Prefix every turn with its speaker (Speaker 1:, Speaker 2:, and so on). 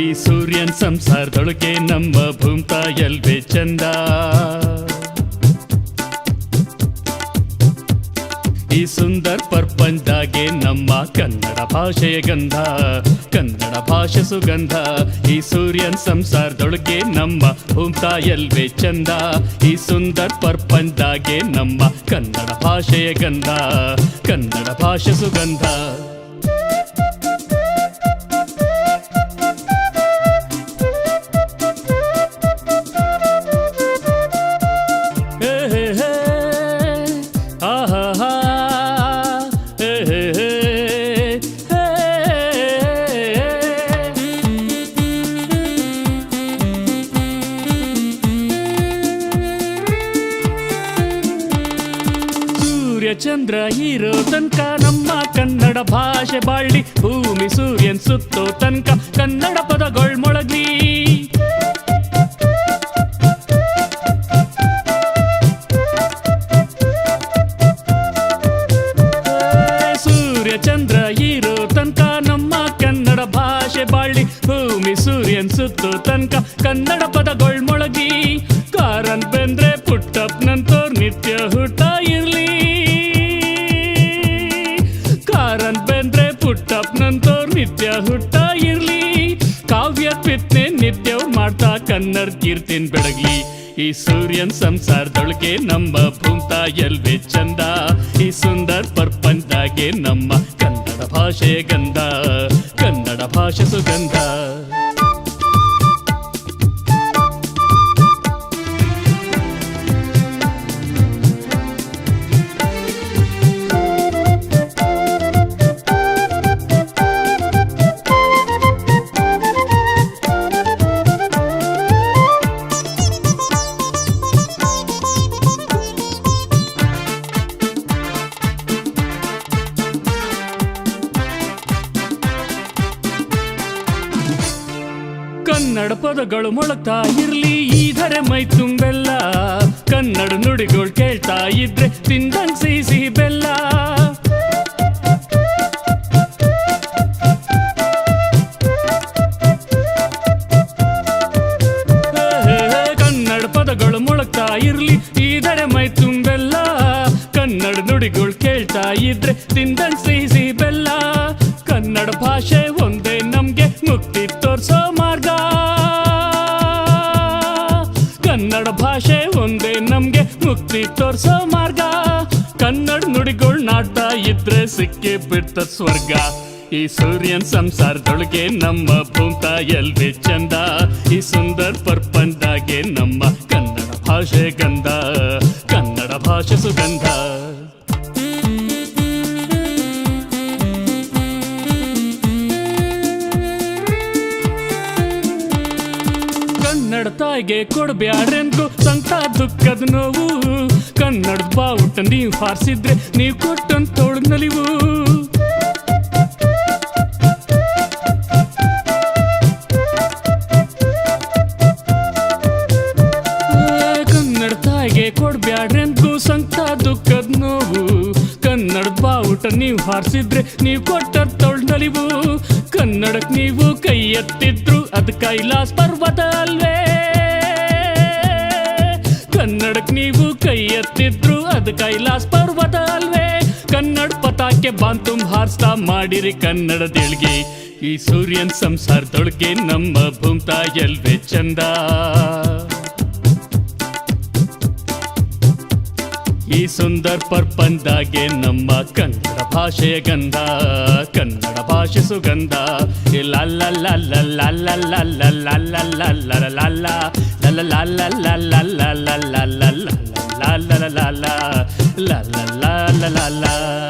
Speaker 1: ಸೂರ್ಯನ್ ಸಂಸಾರದೊಳಗೆ ನಮ್ಮ ಭೂಮ್ತಾಯಲ್ವೇ ಚಂದ. ಈ ಸುಂದರ್ ಪರ್ಪಂಚಾಗೆ ನಮ್ಮ ಕನ್ನಡ ಭಾಷೆಯ ಗಂಧ, ಕನ್ನಡ ಭಾಷೆ ಸುಗಂಧ. ಈ ಸೂರ್ಯನ್ ಸಂಸಾರದೊಳಗೆ ನಮ್ಮ ಭೂಮ್ತಾಯಲ್ವೇ ಚಂದ. ಈ ಸುಂದರ್ ಪರ್ಪಂಚಾಗೆ ನಮ್ಮ ಕನ್ನಡ ಭಾಷೆಯ ಗಂಧ, ಕನ್ನಡ ಭಾಷೆ ಸುಗಂಧ. ಚಂದ್ರ ಹೀರೋ ತನಕ ನಮ್ಮ ಕನ್ನಡ ಭಾಷೆ ಬಾಳ್ಲಿ ಭೂಮಿ ಸೂರ್ಯನ್ ಸುತ್ತೋ ತನಕ ಕನ್ನಡ ಪದಗಳ್ ಮೊಳಗ್ಲಿ. ಸೂರ್ಯನ್ ಸುತ್ತು ತನಕ ಕನ್ನಡ ಪದಗಳು ಮೊಳಗಿ ಕಾರನ್ ಬೆಂದ್ರೆ ಪುಟ್ಟಪ್ಪನಂತೋರ್ ನಿತ್ಯ ಹುಟ್ಟ ಇರ್ಲಿ. ಕಾರನ್ ಬೆಂದ್ರೆ ಪುಟ್ಟಪ್ಪನಂತೋರ್ ನಿತ್ಯ ಹುಟ್ಟ ಇರ್ಲಿ. ಕಾವ್ಯ ಪಿತ್ನೆ ನಿತ್ಯ ಮಾಡ್ತಾ ಕನ್ನಡ ಕೀರ್ತಿನ್ ಬೆಳಗ್ಲಿ. ಈ ಸೂರ್ಯನ್ ಸಂಸಾರದೊಳಗೆ ನಮ್ಮ ಭೂಮ್ತಾಯಲ್ವೇ ಚಂದ. ಈ ಸುಂದರ್ ಪರ್ಪಂಚಾಗೆ ನಮ್ಮ ಕನ್ನಡ ಭಾಷೆ ಗಂಧ. ಕನ್ನಡ ಭಾಷೆ ಸುಗಂಧ. ಕನ್ನಡ ಪದಗಳು ಮೊಳಗ್ತಾ ಇರ್ಲಿ ಈ ಧರೆ ಮೈ ತುಂಬೆಲ್ಲ. ಕನ್ನಡ ನುಡಿಗಳು ಕೇಳ್ತಾ ಇದ್ರೆ ತಿಂದಂಗ್ ಸಿಹಿ ಸಿಹಿ ಬೆಲ್ಲ ಕನ್ನಡ ಪದಗಳು ಮೊಳಗ್ತಾ ಇರ್ಲಿ ಈ ಧರೆ ಮೈ ತುಂಬೆಲ್ಲ. ಕನ್ನಡ ನುಡಿಗಳು ಕೇಳ್ತಾ ಇದ್ರೆ ತಿಂದಂಗ್ ಸಿಹಿ ಮುಕ್ತಿ ತೋರ್ಸೋ ಮಾರ್ಗ. ಕನ್ನಡ ನುಡಿಗಳ್ ನಾಡ್ತಾ ಇದ್ರೆ ಸಿಕ್ಕಿ ಬಿಡ್ತ ಸ್ವರ್ಗ. ಈ ಸೂರ್ಯನ್ ಸಂಸಾರದೊಳಗೆ ನಮ್ಮ ಭೂಮ್ತಾಯಲ್ವೇ ಚಂದ. ಈ ಸುಂದರ್ ಪರ್ಪಂದಾಗೆ ನಮ್ಮ ಕನ್ನಡ ಭಾಷೆ ಗಂಧ. ಕನ್ನಡ ಭಾಷೆ ಸುಗಂಧ. ಕನ್ನಡ ತಾಯಿಗೆ ಕೊಡ್ಬ್ಯಾಡ್ರೆನ್ಕು ದುಃಖದ ನೋವು. ಕನ್ನಡ ಬಾವುಟ ನೀವು ಹಾರಿಸಿದ್ರೆ ನೀವು ಕೊಟ್ಟಂತ ತೋಳ್ ನಲಿವು. ಕನ್ನಡ ತಾಯಿಗೆ ಕೊಡ್ಬ್ಯಾಡ್ರೆನ್ಕು ಸಂತ ದುಃಖದ ನೋವು. ಕನ್ನಡ ಬಾವುಟ ನೀವು ಹಾರಿಸಿದ್ರೆ ನೀವು ಕೊಟ್ಟ ತೋಳ್ ನಲಿವು. ಕನ್ನಡಕ್ ನೀವು ಕೈ ಎತ್ತಿದ್ರು ಅದ್ ಕೈಲಾಸ್ ಪರ್ವತ ಅಲ್ವೇ. ಎತ್ತಿದ್ರು ಅದ್ ಕೈಲಾಸ್ ಪರ್ವತ ಅಲ್ವೇ ಕನ್ನಡ ಪತಾಕೆ ಬಾಂತುಮ್ ಹಾರಿಸ್ತಾ ಮಾಡಿರಿ ಕನ್ನಡದೆಳ್ಗೆ ಈ ಸೂರ್ಯನ್ ಸಂಸಾರದೊಳಗೆ ನಮ್ಮ ಭೂಮ್ತಾಯಲ್ವೇ ಚಂದ ಈ ಸುಂದರ್ ಪರ್ಪಂದಾಗೆ ನಮ್ಮ ಕನ್ನಡ ಭಾಷೆಯ ಗಂಧ ಕನ್ನಡ ಭಾಷೆ ಸುಗಂಧ ಲಲ್ಲ La la la la la la.